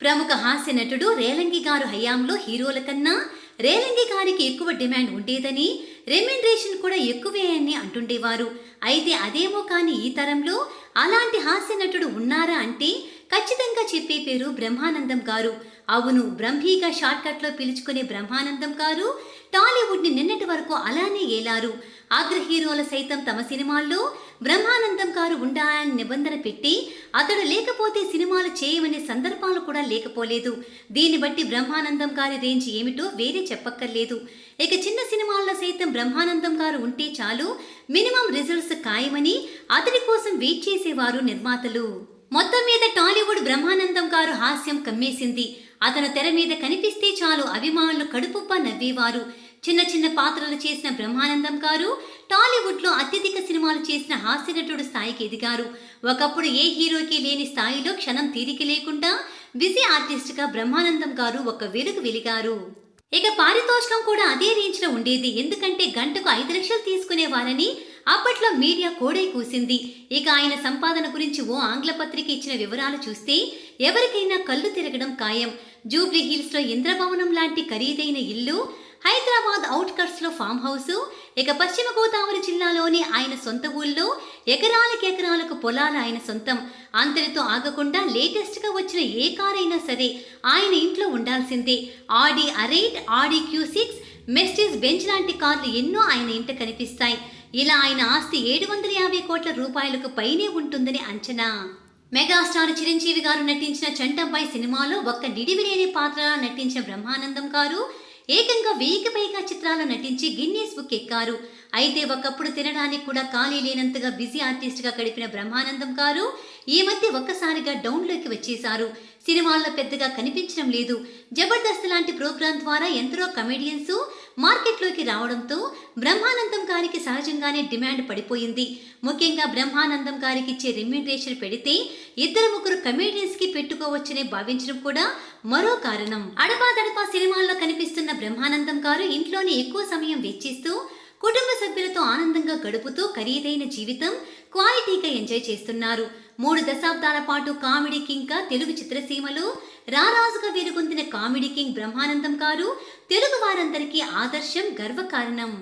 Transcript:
ప్రముఖ హాస్య నటుడు రేలంగి గారు హయాంలో హీరోల కన్నా రేలంగి గారికి ఎక్కువ డిమాండ్ ఉండేదని రెమ్యునరేషన్ కూడా ఎక్కువే అని అంటుండేవారు. అయితే అదేమో కానీ ఈ తరంలో అలాంటి హాస్య నటుడు ఉన్నారా అంటే ఖచ్చితంగా చెప్పే పేరు బ్రహ్మానందం గారు. అవును బ్రహ్మీగా షార్ట్కట్లో పిలుచుకునే బ్రహ్మానందం గారు టాలీవుడ్ని నిన్నటి వరకు అలానే ఏలారు. అగ్ర హీరోల సైతం తమ సినిమాల్లో బ్రహ్మానందం గారు ఉండాలని నిబంధన పెట్టి అతడు లేకపోతే సినిమాలు చేయమనే సందర్భాలు కూడా లేకపోలేదు. దీన్ని బట్టి బ్రహ్మానందం గారి రేంజ్ ఏమిటో వేరే చెప్పక్కర్లేదు. ఇక చిన్న సినిమాల్లో సైతం బ్రహ్మానందం గారు ఉంటే చాలు మినిమం రిజల్ట్స్ ఖాయమని అతడి కోసం వెయిట్ చేసేవారు నిర్మాతలు. మొత్తం మీద టాలీవుడ్ బ్రహ్మానందం గారు హాస్యం కమ్మేసింది. అతను తెర మీద కనిపిస్తే చాలు అభిమానులు కడుపుప్ప నవ్వేవారు. చిన్న చిన్న పాత్రలు చేసిన బ్రహ్మానందం గారు టాలీవుడ్లో అత్యధిక సినిమాలు చేసిన హాస్య నటుడు స్థాయికి ఎదిగారు. ఒకప్పుడు ఏ హీరోకి లేని స్థాయిలో క్షణం తీరిక లేకుండా బిజీ ఆర్టిస్ట్గా బ్రహ్మానందం గారు ఒక వెలుగు వెలిగారు. ఇక పారితోషికం కూడా అదే రేంజ్లో ఉండేది. ఎందుకంటే గంటకు ఐదు లక్షలు తీసుకునేవారని అప్పట్లో మీడియా కోడై కూసింది. ఇక ఆయన సంపాదన గురించి ఓ ఆంగ్ల పత్రిక ఇచ్చిన వివరాలు చూస్తే ఎవరికైనా కళ్ళు తిరగడం ఖాయం. జూబ్లీ హిల్స్లో ఇంద్రభవనం లాంటి ఖరీదైన ఇల్లు హైదరాబాద్ అవుట్కట్స్లో ఫామ్ హౌస్ ఇక పశ్చిమ గోదావరి జిల్లాలోని ఆయన సొంత ఊళ్ళో ఎకరాలకు ఎకరాలకు పొలాలు ఆయన సొంతం. అంతటితో ఆగకుండా లేటెస్ట్గా వచ్చిన ఏ కార్ అయినా సరే ఆయన ఇంట్లో ఉండాల్సిందే. Audi R eight Audi Q six Mercedes Benz లాంటి కార్లు ఎన్నో ఆయన ఇంట కనిపిస్తాయి. ఇలా ఆయన ఆస్తి ఏడు వందల యాభై కోట్ల రూపాయలకు పైనే ఉంటుందని అంచనా. మెగాస్టార్ చిరంజీవి గారు నటించిన చంటబ్బాయి సినిమాలో ఒక్క నిడివిలేని పాత్రలో నటించిన బ్రహ్మానందం గారు ఏకంగా వెయ్యికి పైగా చిత్రాలు నటించి గిన్నీస్ బుక్ ఎక్కారు. అయితే ఒకప్పుడు తినడానికి కూడా ఖాళీ లేనంతగా బిజీ ఆర్టిస్ట్గా గడిపిన బ్రహ్మానందం గారు ఈ మధ్య ఒక్కసారిగా డౌన్లోకి వచ్చేశారు. సినిమాల్లో పెద్దగా కనిపించడం లేదు. జబర్దస్త్ లాంటి ప్రోగ్రాం ద్వారా ఎందరో కమెడియన్స్ మార్కెట్లోకి రావడంతో బ్రహ్మానందం గారికి సహజంగానే డిమాండ్ పడిపోయింది. ముఖ్యంగా బ్రహ్మానందం గారికి ఇచ్చే రెమ్యూనరేషన్ పెడితే ఇద్దరు ముగ్గురు కమేడియన్స్కి పెట్టుకోవచ్చనే భావించడం కూడా మరో కారణం. అడపాదడపా సినిమాల్లో కనిపిస్తున్న బ్రహ్మానందం గారు ఇంట్లోనే ఎక్కువ సమయం వెచ్చిస్తూ కుటుంబ సభ్యులతో ఆనందంగా గడుపుతూ ఖరీదైన జీవితం క్వాలిటీగా ఎంజాయ్ చేస్తున్నారు. మూడు దశాబ్దాల పాటు కామెడీ కింగ్గా తెలుగు చిత్రసీమలో రారాజుగా వెలుగొందిన కామెడీ కింగ్ బ్రహ్మానందం గారు తెలుగు వారందరికీ ఆదర్శం గర్వకారణం.